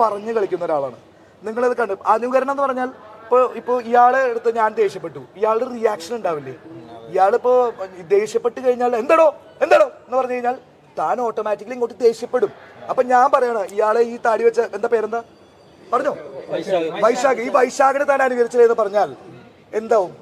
പറഞ്ഞു കളിക്കുന്ന ഒരാളാണ്. നിങ്ങളത് കണ്ടു അനുകരണം എന്ന് പറഞ്ഞാൽ ഇപ്പോൾ ഇപ്പോൾ ഇയാളെ എടുത്ത് ഞാൻ ദേഷ്യപ്പെട്ടു. ഇയാളുടെ റിയാക്ഷൻ ഉണ്ടാവില്ലേ? ഇയാളിപ്പോ ദേഷ്യപ്പെട്ട് കഴിഞ്ഞാൽ എന്തടോ എന്തടോ എന്ന് പറഞ്ഞു കഴിഞ്ഞാൽ താൻ ഓട്ടോമാറ്റിക്കലി ഇങ്ങോട്ട് ദേഷ്യപ്പെടും. അപ്പൊ ഞാൻ പറയണ ഇയാളെ ഈ താടി വെച്ച എന്താ പേരെന്താ? പറഞ്ഞോ? വൈശാഖ്. ഈ വൈശാഖിനെ താൻ എന്ന് പറഞ്ഞാൽ എന്താവും?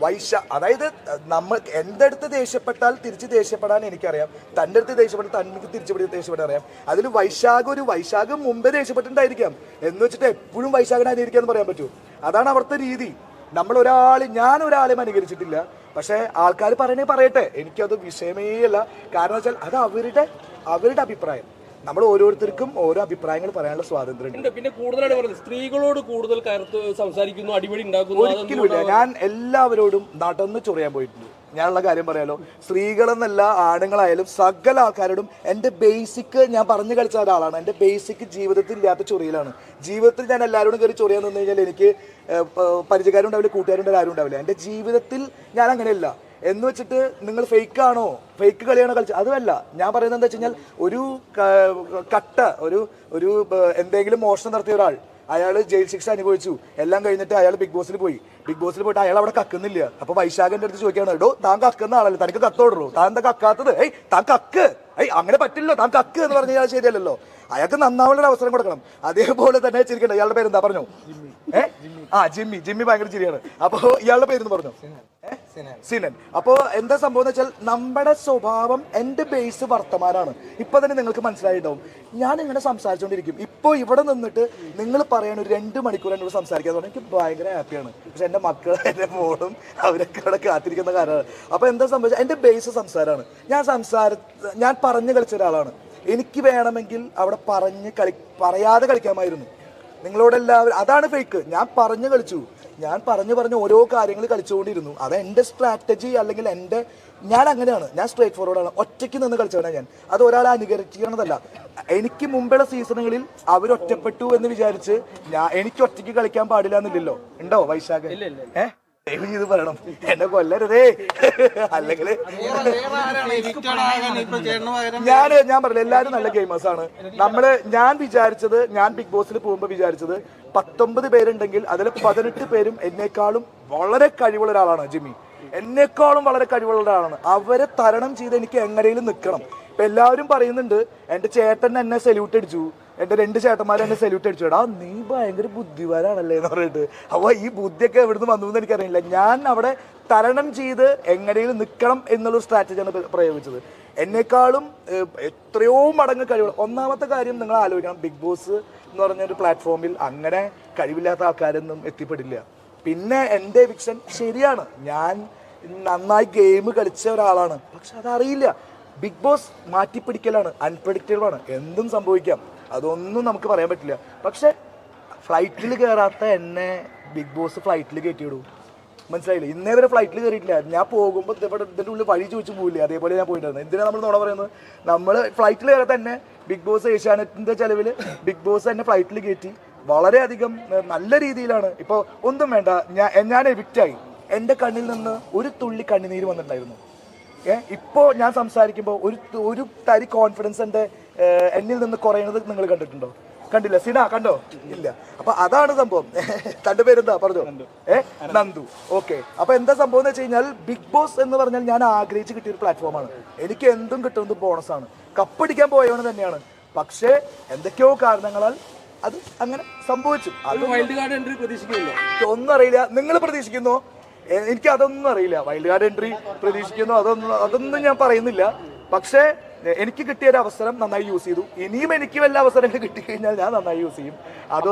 വൈശ അതായത് നമ്മൾ എന്റെ അടുത്ത് ദേഷ്യപ്പെട്ടാൽ തിരിച്ച് ദേഷ്യപ്പെടാൻ എനിക്കറിയാം. തന്റെ അടുത്ത് ദേഷ്യപ്പെട്ടാൽ തനിക്ക് തിരിച്ചുപിടി ദേഷ്യപ്പെടാൻ അറിയാം. അതിൽ വൈശാഖ് ഒരു വൈശാഖ് മുമ്പേ ദേഷ്യപ്പെട്ടിട്ടുണ്ടായിരിക്കാം. എന്ന് വെച്ചിട്ട് എപ്പോഴും വൈശാഖിനെ എന്ന് പറയാൻ പറ്റൂ. അതാണ് അവിടുത്തെ രീതി. നമ്മൾ ഒരാൾ ഞാൻ ഒരാളെയും അനുകരിച്ചിട്ടില്ല. പക്ഷേ ആൾക്കാർ പറയണേ പറയട്ടെ. എനിക്കത് വിഷയമേ അല്ല. കാരണം വെച്ചാൽ അത് അവരുടെ അവരുടെ അഭിപ്രായം. നമ്മൾ ഓരോരുത്തർക്കും ഓരോ അഭിപ്രായങ്ങൾ പറയാനുള്ള സ്വാതന്ത്ര്യമുണ്ട് പിന്നെ കൂടുതലായിട്ട് പറയുന്നത് സ്ത്രീകളോട് കൂടുതൽ കയർത്ത് സംസാരിക്കുന്നു അടിപൊളി ഉണ്ടാക്കുന്നു ഒരിക്കലുമില്ല ഞാൻ എല്ലാവരോടും നടന്ന് ചൊറിയാൻ പോയിട്ടുണ്ട്. ഞാനുള്ള കാര്യം പറയാലോ. സ്ത്രീകളെന്നല്ല ആണുങ്ങളായാലും സകല ആൾക്കാരോടും എന്റെ ബേസിക് ഞാൻ പറഞ്ഞു കളിച്ച ഒരാളാണ്. എന്റെ ബേസിക് ജീവിതത്തിൽ ഇല്ലാത്ത ചൊറിയിലാണ്. ജീവിതത്തിൽ ഞാൻ എല്ലാവരോടും കയറി ചൊറിയാൻ നിന്ന് കഴിഞ്ഞാൽ എനിക്ക് പരിചയക്കാരുണ്ടാവില്ല കൂട്ടുകാരുണ്ടാവില്ല ആരും ഉണ്ടാവില്ല എന്റെ ജീവിതത്തിൽ ഞാൻ അങ്ങനെയല്ല. എന്ന് വെച്ചിട്ട് നിങ്ങൾ ഫേക്ക് ആണോ? ഫേക്ക് കളിയാണോ കളിച്ചത് അതുമല്ല ഞാൻ പറയുന്നത് എന്താ വെച്ച് കഴിഞ്ഞാൽ ഒരു കട്ട ഒരു ഒരു എന്തെങ്കിലും മോഷണം നടത്തിയ ഒരാൾ അയാൾ ജയിൽ ശിക്ഷ അനുഭവിച്ചു. എല്ലാം കഴിഞ്ഞിട്ട് അയാൾ ബിഗ് ബോസിൽ പോയി. ബിഗ് ബോസിൽ പോയിട്ട് അയാൾ അവിടെ കക്കുന്നില്ല. അപ്പൊ വൈശാഖന്റെ അടുത്ത് ചോദിക്കുകയാണ് എടോ താൻ കക്കുന്ന ആളല്ലേ? തനിക്ക് കത്തോടുള്ളൂ താൻ എന്താ കക്കാത്തത്? ഏയ് താൻ കക്ക്. ഐ അങ്ങനെ പറ്റില്ലല്ലോ. താൻ കക്ക് എന്ന് പറഞ്ഞ അയാൾ ശരിയല്ലല്ലോ. അയാൾക്ക് നന്നാവുള്ള അവസരം കൊടുക്കണം. അതേപോലെ തന്നെ ചിരിക്കണ്ട. ഇയാളുടെ പേര് എന്താ പറഞ്ഞു. ഏ? ആ ജിമ്മി. ജിമ്മി ഭയങ്കര ചിരിയാണ്. അപ്പൊ ഇയാളുടെ പേരെന്ന് പറഞ്ഞു? ഏ? സിനൻ അപ്പോ എന്താ സംഭവം എന്ന് വെച്ചാൽ നമ്മുടെ സ്വഭാവം എന്റെ ബേസ് വർത്തമാനാണ്. ഇപ്പൊ തന്നെ നിങ്ങൾക്ക് മനസ്സിലായിട്ടുണ്ടാവും. ഞാൻ ഇങ്ങനെ സംസാരിച്ചുകൊണ്ടിരിക്കും ഇപ്പൊ ഇവിടെ നിന്നിട്ട് നിങ്ങൾ പറയാൻ ഒരു രണ്ട് മണിക്കൂർ എന്നോട് സംസാരിക്കാൻ എനിക്ക് ഭയങ്കര ഹാപ്പിയാണ് പക്ഷെ എന്റെ മക്കൾ എന്റെ മോളും അവരൊക്കെ ഇവിടെ കാത്തിരിക്കുന്ന കാര്യമാണ് അപ്പൊ എന്താ സംഭവിച്ചത് എന്റെ ബേസ് സംസാരമാണ്. ഞാൻ സംസാര ഞാൻ പറഞ്ഞു കളിച്ച ഒരാളാണ്. എനിക്ക് വേണമെങ്കിൽ അവിടെ പറഞ്ഞ് കളി പറയാതെ കളിക്കാമായിരുന്നു. നിങ്ങളോടെല്ലാവരും അതാണ് ഫേക്ക് ഞാൻ പറഞ്ഞു കളിച്ചു. ഞാൻ പറഞ്ഞു പറഞ്ഞ് ഓരോ കാര്യങ്ങൾ കളിച്ചുകൊണ്ടിരുന്നു. അത് എന്റെ സ്ട്രാറ്റജി അല്ലെങ്കിൽ എന്റെ ഞാൻ അങ്ങനെയാണ്. ഞാൻ സ്ട്രേറ്റ് ആണ്. ഒറ്റയ്ക്ക് നിന്ന് കളിച്ചവനാണ് ഞാൻ. അത് ഒരാളെ അനുകരിക്കണതല്ല എനിക്ക് മുമ്പുള്ള സീസണുകളിൽ അവർ ഒറ്റപ്പെട്ടു എന്ന് വിചാരിച്ച് ഞാൻ എനിക്ക് ഒറ്റയ്ക്ക് കളിക്കാൻ പാടില്ല എന്നില്ലല്ലോ. ഉണ്ടോ വൈശാഖ് ഏഹ് ചെയ്ത് പറയണം. എന്നെ കൊല്ലരുതേ. അല്ലെങ്കിൽ ഞാൻ ഞാൻ പറഞ്ഞില്ല എല്ലാവരും നല്ല ഗെയിമേഴ്സ് ആണ്. നമ്മൾ ഞാൻ വിചാരിച്ചത് ഞാൻ ബിഗ് ബോസിൽ പോകുമ്പോൾ വിചാരിച്ചത് പത്തൊമ്പത് പേരുണ്ടെങ്കിൽ അതിൽ പതിനെട്ട് പേരും എന്നെക്കാളും വളരെ കഴിവുള്ള ഒരാളാണ് ജിമ്മി. എന്നെക്കാളും വളരെ കഴിവുള്ള ഒരാളാണ്. അവരെ തരണം ചെയ്ത് എനിക്ക് എങ്ങനെയും നിൽക്കണം ഇപ്പൊ എല്ലാവരും പറയുന്നുണ്ട് എന്റെ ചേട്ടൻ എന്നെ സല്യൂട്ട് അടിച്ചു. എന്റെ രണ്ട് ചേട്ടന്മാരെ എന്നെ സല്യൂട്ട് അടിച്ചു. എടാ നീ ഭയങ്കര ബുദ്ധിമാനാണല്ലേ എന്ന് പറഞ്ഞിട്ട്. അപ്പൊ ഈ ബുദ്ധിയൊക്കെ എവിടുന്ന് വന്നു എന്ന് എനിക്കറിയില്ല. ഞാൻ അവിടെ തരണം ചെയ്ത് എങ്ങനെയും നിൽക്കണം എന്നുള്ള സ്ട്രാറ്റജിയാണ് പ്ര- പ്രയോഗിച്ചത്. എന്നെക്കാളും എത്രയോ മടങ്ങ് കഴിവ് ഒന്നാമത്തെ കാര്യം നിങ്ങൾ ആലോചിക്കണം. ബിഗ് ബോസ് എന്ന് പറഞ്ഞ ഒരു പ്ലാറ്റ്ഫോമിൽ അങ്ങനെ കഴിവില്ലാത്ത ആൾക്കാരൊന്നും എത്തിപ്പെടില്ല. പിന്നെ എന്റെ വിക്ഷൻ ശരിയാണ്. ഞാൻ നന്നായി ഗെയിം കളിച്ച ഒരാളാണ്. പക്ഷെ അതറിയില്ല. ബിഗ് ബോസ് മാറ്റിപ്പിടിക്കലാണ് അൺപ്രഡിക്റ്റബിൾ ആണ്. എന്തും സംഭവിക്കാം. അതൊന്നും നമുക്ക് പറയാൻ പറ്റില്ല. പക്ഷെ ഫ്ലൈറ്റിൽ കയറാത്ത എന്നെ ബിഗ് ബോസ് ഫ്ലൈറ്റിൽ കയറ്റിയിടും മനസ്സിലായില്ലേ? ഇന്നേ വരെ ഫ്ലൈറ്റിൽ കയറിയിട്ടില്ല ഞാൻ പോകുമ്പോൾ ഇവിടെ ഇതിന്റെ ഉള്ളിൽ വഴി ചോദിച്ചു പോയില്ലേ അതേപോലെ ഞാൻ പോയിട്ടുണ്ട് എന്തിനാണ് നമ്മൾ നോണ പറയുന്നത്? നമ്മൾ ഫ്ലൈറ്റിൽ കയറാൻ തന്നെ ബിഗ് ബോസ് ഏഷ്യാനെറ്റിന്റെ ചിലവിൽ ബിഗ് ബോസ് തന്നെ ഫ്ലൈറ്റിൽ കയറ്റി വളരെയധികം നല്ല രീതിയിലാണ്. ഇപ്പോൾ ഒന്നും വേണ്ട. ഞാൻ ഞാൻ എവിക്റ്റായി എന്റെ കണ്ണിൽ നിന്ന് ഒരു തുള്ളി കണ്ണുനീര് വന്നിട്ടുണ്ടായിരുന്നു. ഏ ഇപ്പോ ഞാൻ സംസാരിക്കുമ്പോൾ ഒരു ഒരു തരി കോൺഫിഡൻസ് എന്റെ എന്നിൽ നിന്ന് കുറയുന്നത് നിങ്ങൾ കണ്ടിട്ടുണ്ടോ? കണ്ടില്ല. സിന കണ്ടോ? ഇല്ല. അപ്പൊ അതാണ് സംഭവം. തന്റെ പേരെന്താ? പറഞ്ഞോ. ഏ നന്ദു. ഓക്കെ. അപ്പൊ എന്താ സംഭവം എന്ന് വെച്ച് കഴിഞ്ഞാൽ ബിഗ് ബോസ് എന്ന് പറഞ്ഞാൽ ഞാൻ ആഗ്രഹിച്ച് കിട്ടിയ ഒരു പ്ലാറ്റ്ഫോമാണ് എനിക്ക് എന്തും കിട്ടുന്നത് ബോണസ് ആണ്. കപ്പടിക്കാൻ പോയവന് തന്നെയാണ്. പക്ഷേ എന്തൊക്കെയോ കാരണങ്ങളാൽ അത് അങ്ങനെ സംഭവിച്ചു. ഒന്നും അറിയില്ല. നിങ്ങൾ പ്രതീക്ഷിക്കുന്നോ? എനിക്ക് അതൊന്നും അറിയില്ല. വൈൽഡ് കാർഡ് എൻട്രി പ്രതീക്ഷിക്കുന്നു. അതൊന്നും അതൊന്നും ഞാൻ പറയുന്നില്ല. പക്ഷേ എനിക്ക് കിട്ടിയ ഒരു അവസരം നന്നായി യൂസ് ചെയ്തു. ഇനിയും എനിക്ക് വല്ല അവസരങ്ങൾ കിട്ടിക്കഴിഞ്ഞാൽ ഞാൻ നന്നായി യൂസ് ചെയ്യും. അത്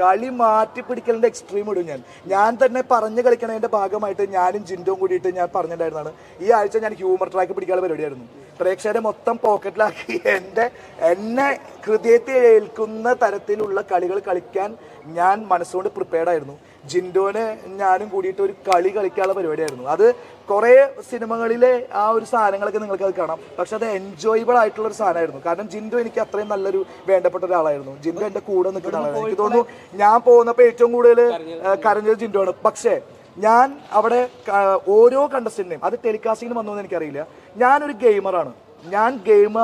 കളി മാറ്റി പിടിക്കലിന്റെ എക്സ്ട്രീം ഇടും ഞാൻ. ഞാൻ തന്നെ പറഞ്ഞു കളിക്കണതിന്റെ ഭാഗമായിട്ട് ഞാനും ജിൻഡും കൂടിയിട്ട് ഞാൻ പറഞ്ഞിട്ടുണ്ടായിരുന്നാണ് ഈ ആഴ്ച ഞാൻ ഹ്യൂമർ ട്രാക്ക് പിടിക്കാനുള്ള പരിപാടിയായിരുന്നു. പ്രേക്ഷകരെ മൊത്തം പോക്കറ്റിലാക്കി എന്റെ എന്നെ ഹൃദയത്തിൽ ഏൽക്കുന്ന തരത്തിലുള്ള കളികൾ കളിക്കാൻ ഞാൻ മനസ്സുകൊണ്ട് പ്രിപ്പയർഡ് ആയിരുന്നു. ജിൻഡോനെ ഞാനും കൂടിയിട്ട് ഒരു കളി കളിക്കാനുള്ള പരിപാടിയായിരുന്നു. അത് കുറേ സിനിമകളിലെ ആ ഒരു സാധനങ്ങളൊക്കെ നിങ്ങൾക്ക് അത് കാണാം. പക്ഷെ അത് എൻജോയബിൾ ആയിട്ടുള്ള ഒരു സാധനമായിരുന്നു. കാരണം ജിൻഡോ എനിക്ക് അത്രയും നല്ലൊരു വേണ്ടപ്പെട്ട ഒരാളായിരുന്നു. ജിൻഡോ എന്റെ കൂടെ നിൽക്കുന്ന ആളായിരുന്നു എനിക്ക് തോന്നുന്നു ഞാൻ പോകുന്നപ്പോൾ ഏറ്റവും കൂടുതൽ കരഞ്ഞത് ജിൻഡോ ആണ് പക്ഷേ ഞാൻ അവിടെ ഓരോ കണ്ടസ്റ്റന്റിനെയും അത് ടെലികാസ്റ്റിങ്ങിന് വന്നു എന്ന് എനിക്കറിയില്ല. ഞാനൊരു ഗെയിമറാണ് ഞാൻ ഗെയിം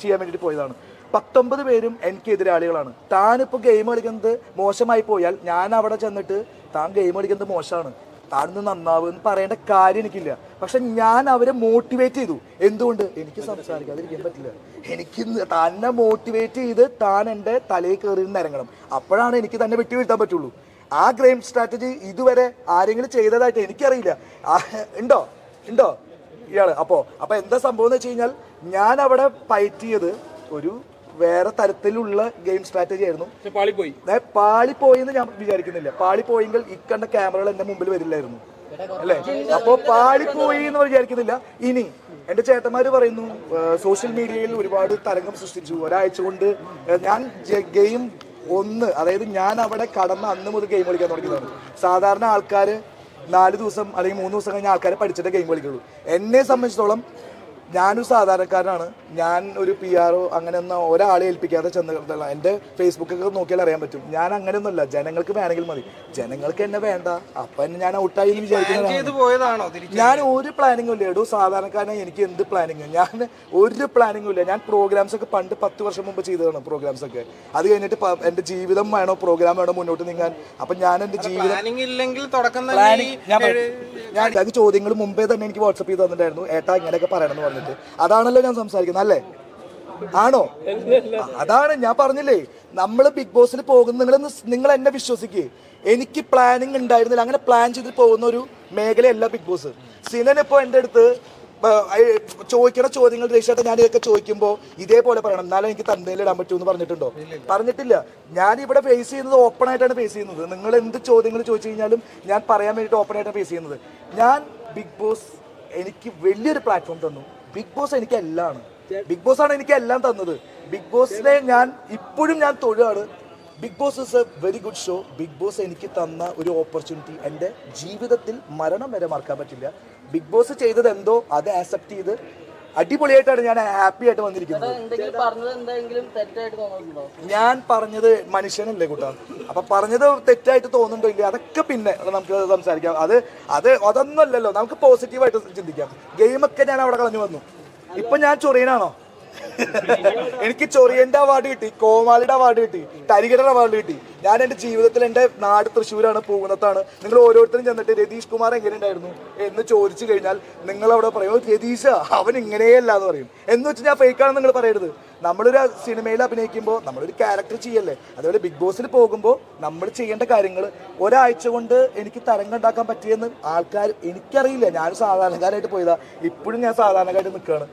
ചെയ്യാൻ വേണ്ടിയിട്ട് പോയതാണ്. പത്തൊമ്പത് പേരും എനിക്ക് എതിരാളികളാണ്. താനിപ്പോൾ ഗെയിം കളിക്കുന്നത് മോശമായി പോയാൽ ഞാൻ അവിടെ ചെന്നിട്ട് താൻ ഗെയിം കളിക്കുന്നത് മോശമാണ്. താനൊന്ന് നന്നാവും എന്ന് പറയേണ്ട കാര്യം എനിക്കില്ല. പക്ഷെ ഞാൻ അവരെ മോട്ടിവേറ്റ് ചെയ്തു. എന്തുകൊണ്ട്? എനിക്ക് സംസാരിക്കാതിരിക്കാൻ പറ്റില്ല. എനിക്ക് തന്നെ മോട്ടിവേറ്റ് ചെയ്ത് താൻ എന്റെ തലയിൽ കയറി ഇറങ്ങണം അപ്പോഴാണ് എനിക്ക് തന്നെ വെട്ടി വീഴ്ത്താൻ പറ്റുള്ളൂ. ആ ഗെയിം സ്ട്രാറ്റജി ഇതുവരെ ആരെങ്കിലും ചെയ്തതായിട്ട് എനിക്കറിയില്ല. ഉണ്ടോ? ഉണ്ടോ? ഇയാൾ. അപ്പോ അപ്പൊ എന്താ സംഭവം എന്ന് വെച്ച് കഴിഞ്ഞാൽ ഞാൻ അവിടെ ഫൈറ്റ് ചെയ്ത് ഒരു വേറെ തരത്തിലുള്ള ഗെയിം സ്ട്രാറ്റജി ആയിരുന്നു. പാളിപ്പോയി. പാളിപ്പോയി എന്ന് ഞാൻ വിചാരിക്കുന്നില്ല. പാളിപ്പോയെങ്കിൽ പോയെങ്കിൽ ഇക്കണ്ട ക്യാമറകൾ എന്റെ മുമ്പിൽ വരില്ലായിരുന്നു. അല്ലേ? അപ്പോ പാളിപ്പോയി എന്ന് വിചാരിക്കുന്നില്ല. ഇനി എന്റെ ചേട്ടന്മാര് പറയുന്നു സോഷ്യൽ മീഡിയയിൽ ഒരുപാട് തരംഗം സൃഷ്ടിച്ചു. ഒരാഴ്ച കൊണ്ട് ഞാൻ ഗെയിം ഒന്ന് അതായത് ഞാൻ അവിടെ കടന്ന അന്ന് മുതൽ ഗെയിം കളിക്കാൻ തുടങ്ങിയതാണ്. സാധാരണ ആൾക്കാര് നാല് ദിവസം അല്ലെങ്കിൽ മൂന്ന് ദിവസം കഴിഞ്ഞ ആൾക്കാരെ പഠിച്ചിട്ടേ ഗെയിം കളിക്കുള്ളൂ. എന്നെ സംബന്ധിച്ചിടത്തോളം ഞാനൊരു സാധാരണക്കാരനാണ്. ഞാൻ ഒരു പി ആർ അങ്ങനെ ഒന്നും ഒരാളെ ഏൽപ്പിക്കാതെ ചെന്ന് എന്റെ ഫേസ്ബുക്കൊക്കെ നോക്കിയാൽ അറിയാൻ പറ്റും. ഞാൻ അങ്ങനെയൊന്നുമല്ല. ജനങ്ങൾക്ക് വേണമെങ്കിൽ മതി. ജനങ്ങൾക്ക് എന്നെ വേണ്ട. അപ്പം ഞാൻ ഔട്ടായി എന്ന് വിചാരിക്കുന്നതാണ് ഞാൻ ഒരു പ്ലാനിങ്ങും ഇല്ല. എടോ സാധാരണക്കാരനെ എനിക്ക് എന്ത് പ്ലാനിങ് ഞാൻ ഒരു പ്ലാനിങ്ങും ഇല്ല. ഞാൻ പ്രോഗ്രാംസ് ഒക്കെ പണ്ട് പത്ത് വർഷം മുമ്പ് ചെയ്തതാണ് പ്രോഗ്രാംസ് ഒക്കെ. അത് കഴിഞ്ഞിട്ട് എന്റെ എന്റെ ജീവിതം വേണോ പ്രോഗ്രാം വേണോ മുന്നോട്ട് നീങ്ങാൻ? അപ്പം ഞാൻ എന്റെ ജീവിതം പ്ലാനിങ് ഇല്ലെങ്കിൽ തുടക്കം ഞാൻ ചോദ്യങ്ങൾ മുമ്പേ തന്നെ എനിക്ക് വാട്സപ്പ് ചെയ്ത് തന്നിട്ടുണ്ടായിരുന്നു. ഏട്ടാ ഇങ്ങനെയൊക്കെ പറയണം എന്ന് പറഞ്ഞിട്ട്. അതാണല്ലോ ഞാൻ സംസാരിക്കുന്നത് അല്ലേ? ആണോ? അതാണ് ഞാൻ പറഞ്ഞില്ലേ. നമ്മൾ ബിഗ് ബോസിൽ പോകുന്ന നിങ്ങൾ നിങ്ങൾ എന്നെ വിശ്വസിക്ക്. എനിക്ക് പ്ലാനിങ് ഉണ്ടായിരുന്നില്ല. അങ്ങനെ പ്ലാൻ ചെയ്ത് പോകുന്ന ഒരു മേഖലയല്ല ബിഗ് ബോസ്. സിനൻ ഇപ്പോൾ എന്റെ അടുത്ത് ചോദിക്കണ ചോദ്യങ്ങൾ രജിസ്റ്റർ ഞാൻ ഇതൊക്കെ ചോദിക്കുമ്പോൾ ഇതേപോലെ പറയണം. എന്നാലും എനിക്ക് തന്തയിൽ ഇടാൻ പറ്റൂ എന്ന് പറഞ്ഞിട്ടുണ്ടോ? പറഞ്ഞിട്ടില്ല. ഞാൻ ഇവിടെ ഫേസ് ചെയ്യുന്നത് ഓപ്പൺ ആയിട്ടാണ് ഫേസ് ചെയ്യുന്നത്. നിങ്ങൾ എന്ത് ചോദ്യങ്ങൾ ചോദിച്ചു കഴിഞ്ഞാലും ഞാൻ പറയാൻ വേണ്ടിയിട്ട് ഓപ്പൺ ആയിട്ടാണ് ഫേസ് ചെയ്യുന്നത്. ഞാൻ ബിഗ് ബോസ് എനിക്ക് വലിയൊരു പ്ലാറ്റ്ഫോം തന്നു. ബിഗ് ബോസ് എനിക്ക് എല്ലാം ബിഗ് ബോസ് ആണ് എനിക്ക് എല്ലാം തന്നത്. ബിഗ് ബോസിനെ ഞാൻ ഇപ്പോഴും ഞാൻ തൊഴുകയാണ് big boss is a very good show big boss എനിക്ക് തന്ന ഒരു ഓപ്പർച്യൂണിറ്റി എന്റെ ജീവിതത്തിൽ മരണം വരെ മറക്കാൻ പറ്റില്ല. ബിഗ് ബോസ് ചെയ്തത് എന്തോ അത് ആക്സെപ്റ്റ് ചെയ്ത് അടിപൊളിയായിട്ടാണ് ഞാൻ ഹാപ്പി ആയിട്ട് വന്നിരിക്കുന്നത്. ഞാൻ പറഞ്ഞത് മനുഷ്യനല്ലേ കൂട്ടാ. അപ്പൊ പറഞ്ഞത് തെറ്റായിട്ട് തോന്നുന്നുണ്ടോ ഇല്ല അതൊക്കെ പിന്നെ നമുക്ക് സംസാരിക്കാം. അത് അത് അതൊന്നുമല്ലല്ലോ. നമുക്ക് പോസിറ്റീവായിട്ട് ചിന്തിക്കാം. ഗെയിമൊക്കെ ഞാൻ അവിടെ കളഞ്ഞു വന്നു. ഇപ്പൊ ഞാൻ ചൊറിയനാണോ? എനിക്ക് ചൊറിയന്റെ അവാർഡ് കിട്ടി കോമാളിയുടെ അവാർഡ് കിട്ടി തരികടയുടെ അവാർഡ് കിട്ടി. ഞാൻ എന്റെ ജീവിതത്തിൽ എന്റെ നാട് തൃശ്ശൂരാണ് പൂകുന്നത്താണ് നിങ്ങൾ ഓരോരുത്തരും ചെന്നിട്ട് രതീഷ് കുമാർ എങ്ങനെ ഉണ്ടായിരുന്നു എന്ന് ചോദിച്ചു കഴിഞ്ഞാൽ നിങ്ങൾ അവിടെ പറയും "ഓ, രതീഷ അവൻ ഇങ്ങനെയല്ല എന്ന് പറയും. എന്ന് വെച്ച് ഞാൻ ഫേക്കാണെന്ന് നിങ്ങൾ പറയരുത്. നമ്മളൊരു സിനിമയിൽ അഭിനയിക്കുമ്പോൾ നമ്മളൊരു ക്യാരക്ടർ ചെയ്യല്ലേ? അതുപോലെ ബിഗ് ബോസിൽ പോകുമ്പോൾ നമ്മൾ ചെയ്യേണ്ട കാര്യങ്ങൾ ഒരാഴ്ച കൊണ്ട് എനിക്ക് തരംഗം ഉണ്ടാക്കാൻ പറ്റിയെന്ന് ആൾക്കാർ എനിക്കറിയില്ല. ഞാൻ സാധാരണക്കാരായിട്ട് പോയതാ. ഇപ്പോഴും ഞാൻ സാധാരണക്കാരായിട്ട് നിൽക്കുകയാണ്